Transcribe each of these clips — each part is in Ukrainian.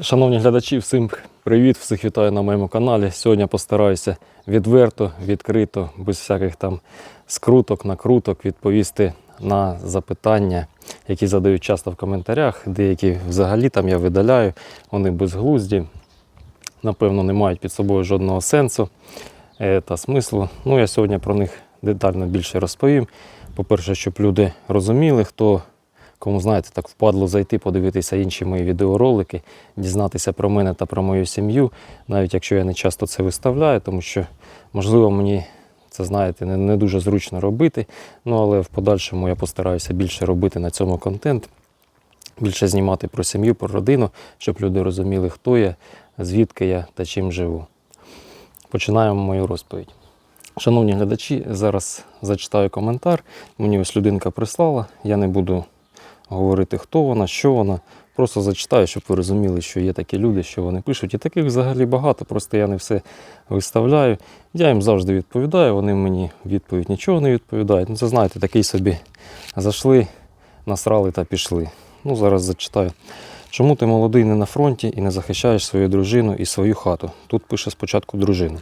Шановні глядачі, всім привіт, всіх вітаю на моєму каналі. Сьогодні постараюся відверто, відкрито, без всяких там скруток, накруток відповісти на запитання, які задають часто в коментарях. Деякі взагалі там я видаляю, вони безглузді, напевно, не мають під собою жодного сенсу е, та смислу. Ну, я сьогодні про них детально більше розповім. По-перше, щоб люди розуміли, хто Кому знаєте, так впадло зайти, подивитися інші мої відеоролики, дізнатися про мене та про мою сім'ю, навіть якщо я не часто це виставляю, тому що, можливо, мені це знаєте, не, не дуже зручно робити. Ну але в подальшому я постараюся більше робити на цьому контент, більше знімати про сім'ю, про родину, щоб люди розуміли, хто я, звідки я та чим живу. Починаємо мою розповідь. Шановні глядачі, зараз зачитаю коментар. Мені ось людинка прислала. Я не буду говорити, хто вона, що вона. Просто зачитаю, щоб ви розуміли, що є такі люди, що вони пишуть. І таких взагалі багато, просто я не все виставляю. Я їм завжди відповідаю, вони мені відповідь нічого не відповідають. Ну, це знаєте, такий собі зайшли, насрали та пішли. Ну, зараз зачитаю. Чому ти молодий не на фронті і не захищаєш свою дружину і свою хату? Тут пише спочатку дружина.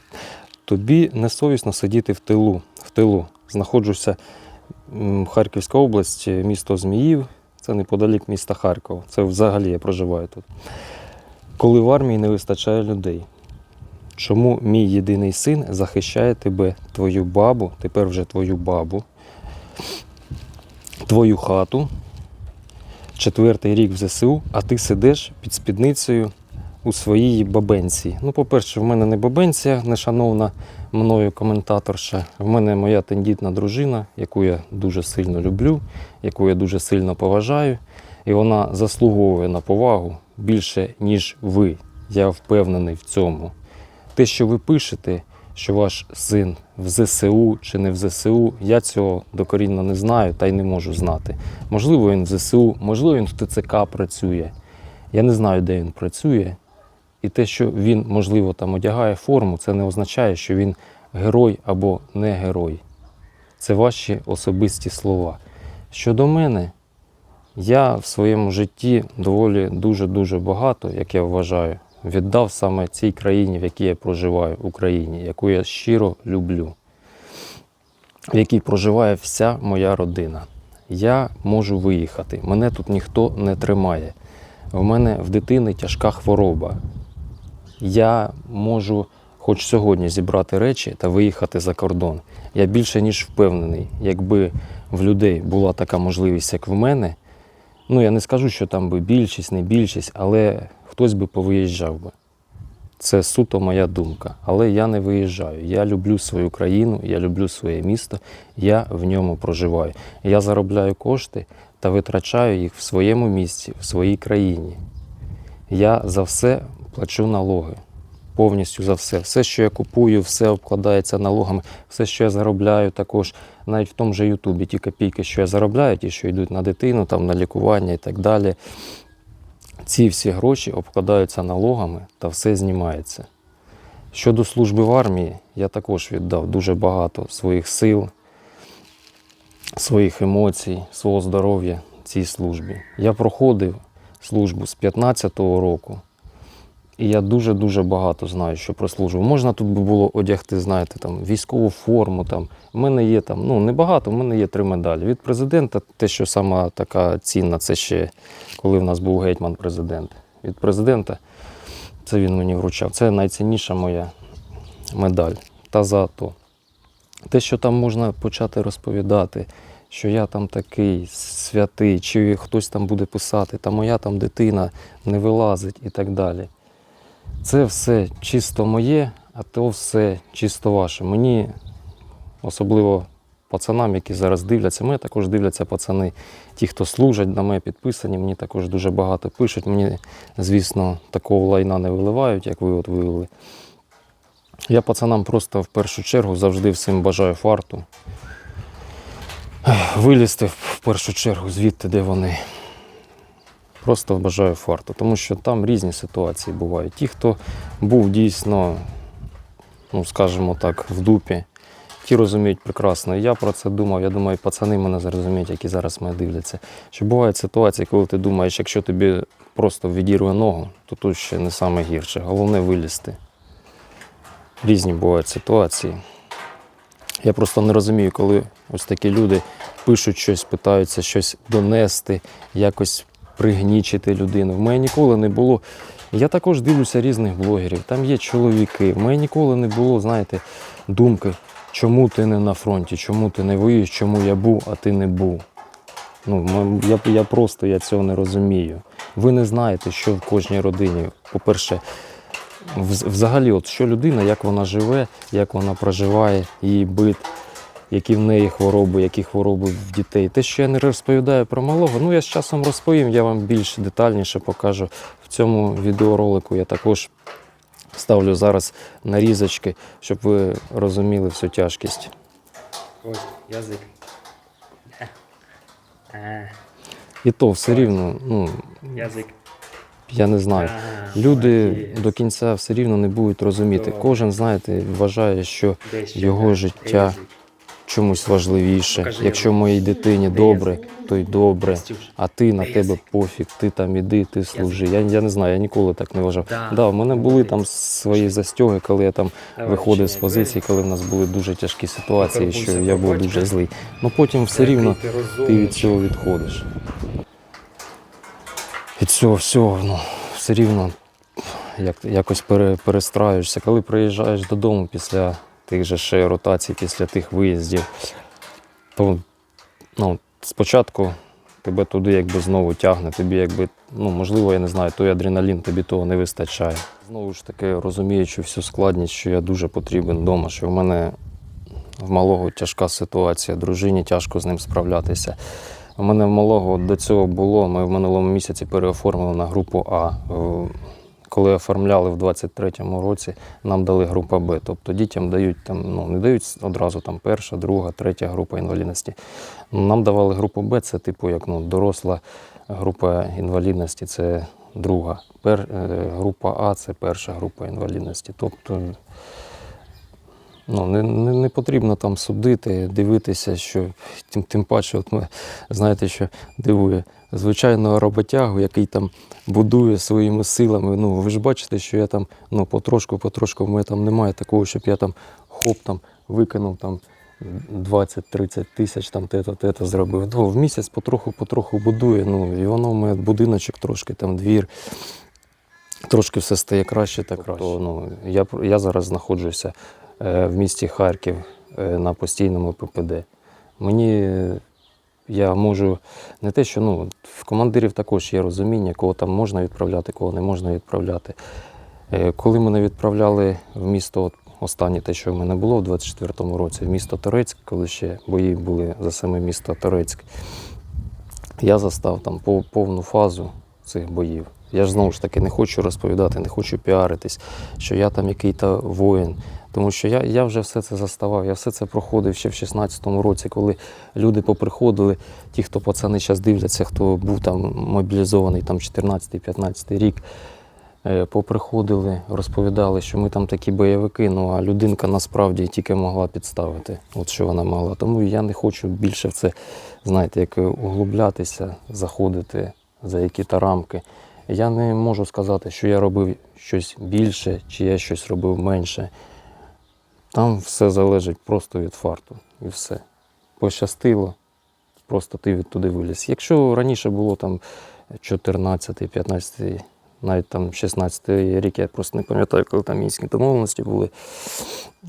Тобі несовісно сидіти в тилу. В тилу. Знаходжуся м, Харківська область, місто Зміїв. Це неподалік міста Харкова. Це взагалі я проживаю тут. Коли в армії не вистачає людей. Чому мій єдиний син захищає тебе, твою бабу, тепер вже твою бабу, твою хату, четвертий рік в ЗСУ, а ти сидиш під спідницею у своїй бабенці. Ну, по-перше, в мене не бабенця, не шановна мною коментаторша. В мене моя тендітна дружина, яку я дуже сильно люблю, яку я дуже сильно поважаю. І вона заслуговує на повагу більше, ніж ви. Я впевнений в цьому. Те, що ви пишете, що ваш син в ЗСУ чи не в ЗСУ, я цього докорінно не знаю та й не можу знати. Можливо, він в ЗСУ, можливо, він в ТЦК працює. Я не знаю, де він працює. І те, що він, можливо, там одягає форму, це не означає, що він герой або не герой. Це ваші особисті слова. Щодо мене, я в своєму житті доволі дуже-дуже багато, як я вважаю, віддав саме цій країні, в якій я проживаю, Україні, яку я щиро люблю, в якій проживає вся моя родина. Я можу виїхати, мене тут ніхто не тримає. В мене в дитини тяжка хвороба. Я можу хоч сьогодні зібрати речі та виїхати за кордон. Я більше ніж впевнений, якби в людей була така можливість, як в мене. Ну я не скажу, що там би більшість, не більшість, але хтось би повиїжджав би. Це суто моя думка. Але я не виїжджаю. Я люблю свою країну, я люблю своє місто, я в ньому проживаю. Я заробляю кошти та витрачаю їх в своєму місці, в своїй країні. Я за все плачу налоги. Повністю за все. Все, що я купую, все обкладається налогами, все, що я заробляю, також навіть в тому же Ютубі, ті копійки, що я заробляю, ті, що йдуть на дитину, там, на лікування і так далі. Ці всі гроші обкладаються налогами та все знімається. Щодо служби в армії, я також віддав дуже багато своїх сил, своїх емоцій, свого здоров'я цій службі. Я проходив службу з 15-го року. І я дуже-дуже багато знаю, що про службу. Можна тут би було одягти, знаєте, там військову форму. Там. У мене є там, ну небагато, у мене є три медалі. Від президента, те, що сама така цінна, це ще коли в нас був гетьман президент. Від президента це він мені вручав. Це найцінніша моя медаль. Та за АТО. Те, що там можна почати розповідати, що я там такий святий, чи хтось там буде писати, та моя там дитина не вилазить і так далі. Це все чисто моє, а то все чисто ваше. Мені, особливо пацанам, які зараз дивляться, мене також дивляться пацани, ті, хто служать на мене підписані, мені також дуже багато пишуть. Мені, звісно, такого лайна не виливають, як ви от вивели. Я пацанам просто в першу чергу завжди всім бажаю фарту. Вилізти в першу чергу звідти, де вони. Просто бажаю фарту, тому що там різні ситуації бувають. Ті, хто був дійсно, ну скажімо так, в дупі, ті розуміють прекрасно. Я про це думав. Я думаю, пацани мене зрозуміють, які зараз мене дивляться. Що бувають ситуації, коли ти думаєш, якщо тобі просто відірве ногу, то тут ще не саме гірше. Головне вилізти. Різні бувають ситуації. Я просто не розумію, коли ось такі люди пишуть щось, питаються щось донести, якось пригнічити людину. В мене ніколи не було. Я також дивлюся різних блогерів, там є чоловіки. В мене ніколи не було, знаєте, думки, чому ти не на фронті, чому ти не воюєш, чому я був, а ти не був. Ну, я, я просто я цього не розумію. Ви не знаєте, що в кожній родині. По-перше, взагалі, от що людина, як вона живе, як вона проживає, її бит, які в неї хвороби, які хвороби в дітей. Те, що я не розповідаю про малого, ну я з часом розповім, я вам більш детальніше покажу в цьому відеоролику. Я також ставлю зараз нарізочки, щоб ви розуміли всю тяжкість. Ось, язик. І то все рівно, ну язик. я не знаю. Люди до кінця все рівно не будуть розуміти. Кожен, знаєте, вважає, що його життя. Чомусь важливіше. Якщо моїй дитині добре, то й добре. А ти на тебе пофіг, ти там іди, ти служи. Я, я не знаю, я ніколи так не вважав. Да, в мене були там свої застьоги, коли я там виходив з позиції, коли в нас були дуже тяжкі ситуації, що я був дуже злий. Ну потім все рівно ти ти від цього відходиш. Від цього всього, ну, все рівно як, якось пере, перестраюєшся. Коли приїжджаєш додому після тих же ще ротацій, після тих виїздів, то ну, спочатку тебе туди якби знову тягне, тобі якби, ну, можливо, я не знаю, той адреналін тобі того не вистачає. Знову ж таки, розуміючи всю складність, що я дуже потрібен вдома, що в мене в малого тяжка ситуація, дружині тяжко з ним справлятися. У мене в малого до цього було. Ми в минулому місяці переоформили на групу А. Коли оформляли в 23-му році, нам дали група Б. Тобто дітям дають там, ну не дають одразу там перша, друга, третя група інвалідності. Нам давали групу Б, це типу як ну, доросла група інвалідності, це друга. Пер, е, група А це перша група інвалідності. Тобто Ну, не, не, не потрібно там судити, дивитися, що тим, тим паче, от ми, знаєте, що дивує звичайного роботягу, який там будує своїми силами. Ну, ви ж бачите, що я там ну, потрошку, потрошку, в мене там немає такого, щоб я там хоп там викинув там 20-30 тисяч, там те-то, те-то зробив. Ну, в місяць потроху, потроху будує. Ну, і воно в мене будиночок трошки, там двір. Трошки все стає краще та краще. ну, я, я зараз знаходжуся в місті Харків е, на постійному ППД. Мені е, я можу не те, що ну, в командирів також є розуміння, кого там можна відправляти, кого не можна відправляти. Е, Коли мене відправляли в місто, останнє те, що в мене було в 24-му році, в місто Торецьк, коли ще бої були за саме місто Торецьк, я застав там пов- повну фазу цих боїв. Я ж знову ж таки не хочу розповідати, не хочу піаритись, що я там який-то воїн. Тому що я, я вже все це заставав, я все це проходив ще в 16-му році, коли люди поприходили, ті, хто пацани зараз дивляться, хто був там мобілізований там 14-15 рік, е, поприходили, розповідали, що ми там такі бойовики, ну а людинка насправді тільки могла підставити, от що вона могла. Тому я не хочу більше в це, знаєте, як углублятися, заходити за які-то рамки. Я не можу сказати, що я робив щось більше, чи я щось робив менше. Там все залежить просто від фарту і все. Пощастило, просто ти від туди виліз. Якщо раніше було там 14, 15, навіть там 16 рік, я просто не пам'ятаю, коли там мінські домовленості були.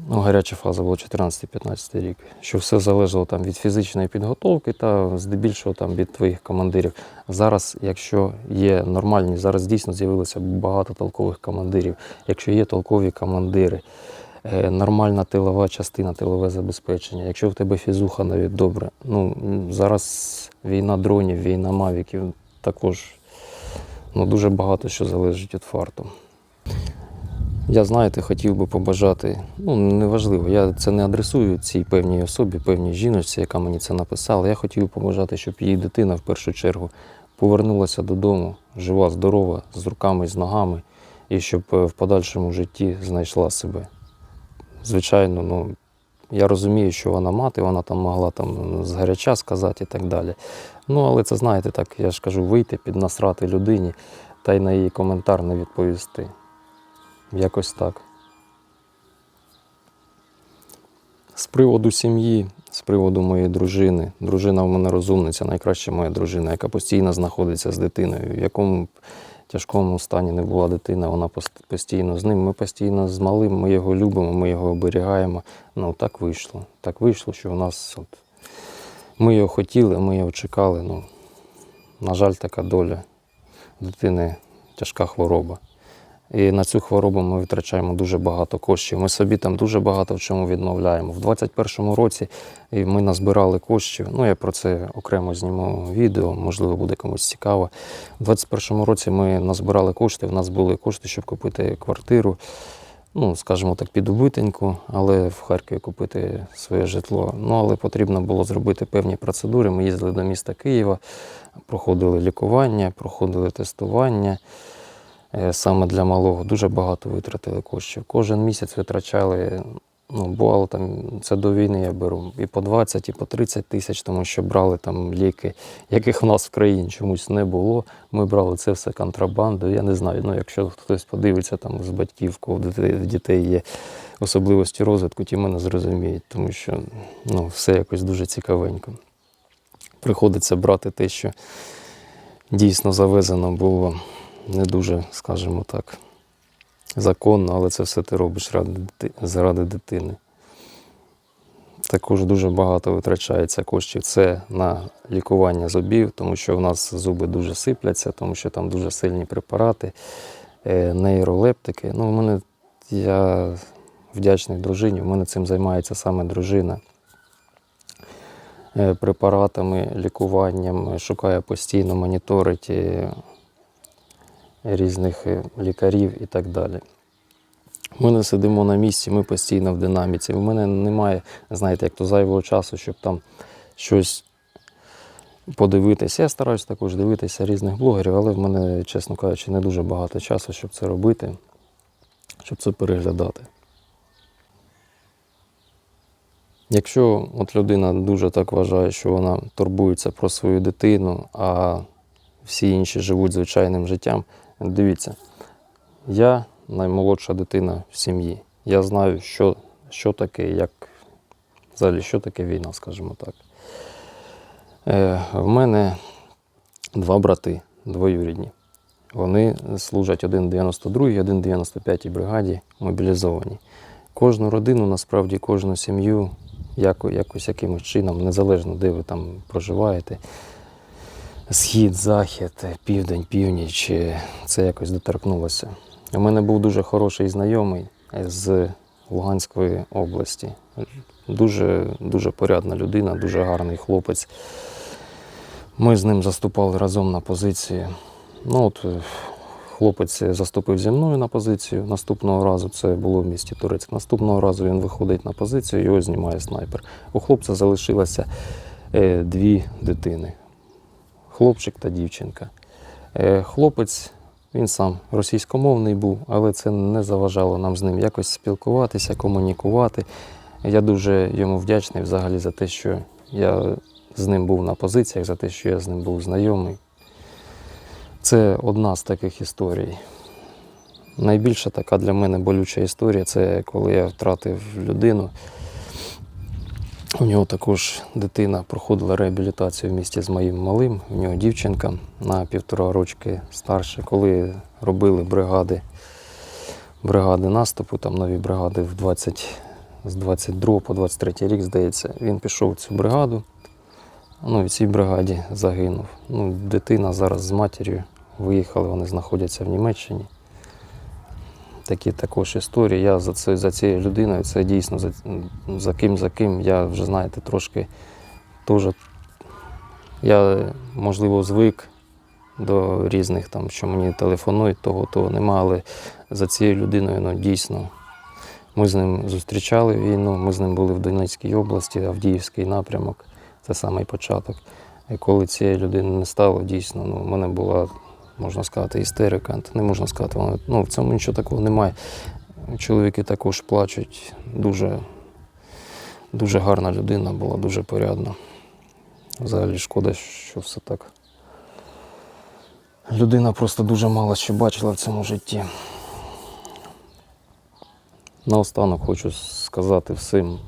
Ну, гаряча фаза була 14-15 рік. Що все залежало там від фізичної підготовки та здебільшого там від твоїх командирів. Зараз, якщо є нормальні, зараз дійсно з'явилося багато толкових командирів. Якщо є толкові командири, нормальна тилова частина, тилове забезпечення. Якщо в тебе фізуха навіть добре. Ну, зараз війна дронів, війна мавіків також ну, дуже багато що залежить від фарту. Я, знаєте, хотів би побажати, ну неважливо, я це не адресую цій певній особі, певній жіночці, яка мені це написала. Я хотів би побажати, щоб її дитина в першу чергу повернулася додому, жива, здорова, з руками, з ногами, і щоб е, в подальшому житті знайшла себе. Звичайно, ну, я розумію, що вона мати, вона там могла там згаряча сказати і так далі. Ну, але це знаєте, так, я ж кажу, вийти, піднасрати людині та й на її коментар не відповісти. Якось так. З приводу сім'ї, з приводу моєї дружини. Дружина в мене розумниця, найкраща моя дружина, яка постійно знаходиться з дитиною. В якому тяжкому стані не була дитина, вона постійно з ним. Ми постійно з малим, ми його любимо, ми його оберігаємо. Ну, так вийшло. Так вийшло, що у нас от, ми його хотіли, ми його чекали. Ну, на жаль, така доля. Дитини тяжка хвороба. І на цю хворобу ми витрачаємо дуже багато коштів. Ми собі там дуже багато в чому відмовляємо. В 2021 році ми назбирали коштів. Ну, я про це окремо зніму відео, можливо, буде комусь цікаво. У 2021 році ми назбирали кошти. В нас були кошти, щоб купити квартиру. Ну, скажімо так, під убитеньку, але в Харкові купити своє житло. Ну, але потрібно було зробити певні процедури. Ми їздили до міста Києва, проходили лікування, проходили тестування. Е, Саме для малого дуже багато витратили коштів. Кожен місяць витрачали, ну, бувало там, це до війни я беру, і по 20, і по 30 тисяч, тому що брали там ліки, яких в нас в країні чомусь не було. Ми брали це все контрабанду. Я не знаю, ну якщо хтось подивиться там з батьків, дітей, дітей є особливості розвитку, ті мене зрозуміють, тому що ну, все якось дуже цікавенько. Приходиться брати те, що дійсно завезено було не дуже, скажімо так, законно, але це все ти робиш заради дитини. Також дуже багато витрачається коштів. Це на лікування зубів, тому що в нас зуби дуже сипляться, тому що там дуже сильні препарати, е, нейролептики. Ну, в мене, я вдячний дружині, в мене цим займається саме дружина. Е, Препаратами, лікуванням, шукає постійно, моніторить е, різних е, лікарів і так далі. Ми не сидимо на місці, ми постійно в динаміці. У мене немає, знаєте, як то зайвого часу, щоб там щось подивитися. Я стараюся також дивитися різних блогерів, але в мене, чесно кажучи, не дуже багато часу, щоб це робити, щоб це переглядати. Якщо от людина дуже так вважає, що вона турбується про свою дитину, а всі інші живуть звичайним життям, дивіться, я наймолодша дитина в сім'ї. Я знаю, що, що таке, як взагалі, що таке війна, скажімо так. Е, в мене два брати двоюрідні. Вони служать один в 92-й, один 95-й бригаді мобілізовані. Кожну родину, насправді, кожну сім'ю яко, якось якимось чином, незалежно де ви там проживаєте, схід, захід, південь, північ, це якось доторкнулося. У мене був дуже хороший знайомий з Луганської області. Дуже, дуже порядна людина, дуже гарний хлопець. Ми з ним заступали разом на позиції. Ну, от, е, хлопець заступив зі мною на позицію. Наступного разу це було в місті Турецьк. Наступного разу він виходить на позицію, його знімає снайпер. У хлопця залишилося е, дві дитини: хлопчик та дівчинка. Е, хлопець, він сам російськомовний був, але це не заважало нам з ним якось спілкуватися, комунікувати. Я дуже йому вдячний взагалі за те, що я з ним був на позиціях, за те, що я з ним був знайомий. Це одна з таких історій. Найбільша така для мене болюча історія це коли я втратив людину. У нього також дитина проходила реабілітацію в місті з моїм малим. У нього дівчинка на півтора рочки старша. Коли робили бригади, бригади наступу, там нові бригади в 20, з 22 по 23 рік, здається, він пішов в цю бригаду. Ну, в цій бригаді загинув. Ну, дитина зараз з матір'ю виїхали, вони знаходяться в Німеччині. Такі також історії. Я за, це, за цією людиною, це дійсно за, за ким, за ким, я вже, знаєте, трошки теж. Я, можливо, звик до різних там, що мені телефонують, того, того нема, але за цією людиною ну, дійсно. Ми з ним зустрічали війну, ми з ним були в Донецькій області, Авдіївський напрямок, це самий початок. І коли цієї людини не стало, дійсно, ну, в мене була, можна сказати, істерика. Не можна сказати, вона, ну, в цьому нічого такого немає. Чоловіки також плачуть дуже, Дуже гарна людина була, дуже порядна. Взагалі шкода, що все так. Людина просто дуже мало що бачила в цьому житті. Наостанок хочу сказати всім,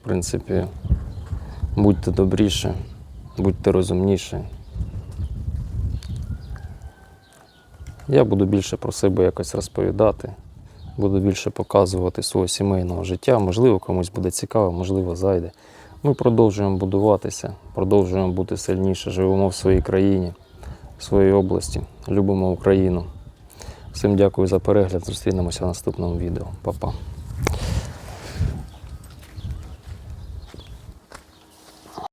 в принципі, будьте добріші, будьте розумніші. Я буду більше про себе якось розповідати, буду більше показувати свого сімейного життя. Можливо, комусь буде цікаво, можливо, зайде. Ми продовжуємо будуватися, продовжуємо бути сильніше, живемо в своїй країні, в своїй області, любимо Україну. Всім дякую за перегляд. Зустрінемося в наступному відео. Па-па.